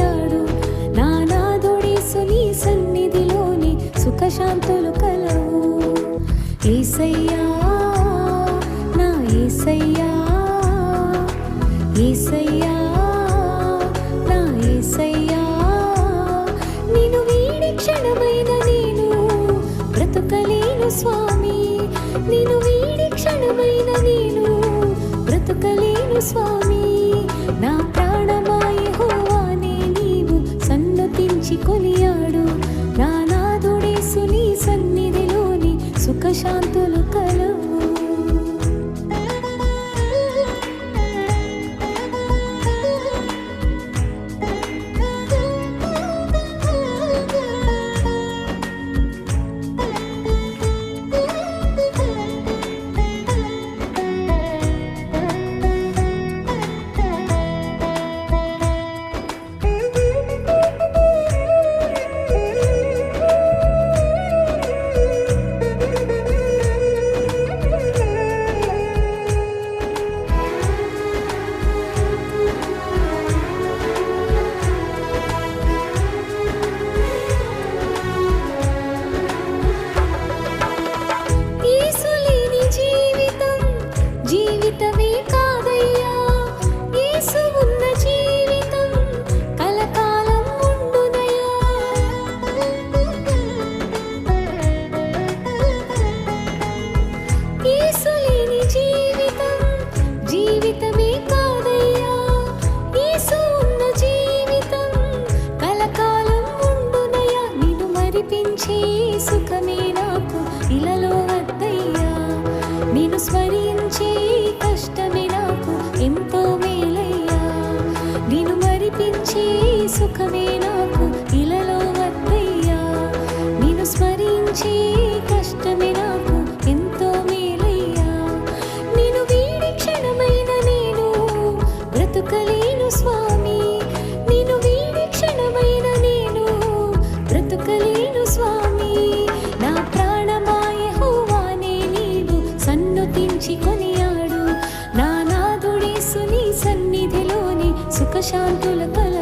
పోయాడు నానాదుడేసు నీ సన్నిధిలోని సుఖశాంతులు కలవు. ఏసయ్యా నా ఏసయ్యా ఏసయ్యా వీడి క్షణమైన నేను బ్రతుకలేను స్వామి. నేను వీడి క్షణమైన నేను బ్రతుకలేను స్వామి. స్మరించే కష్టమే నాకు ఎంతో మేలయ్యా. నేను మరిపించి సుఖమే నాకు సుఖశాంతుల కల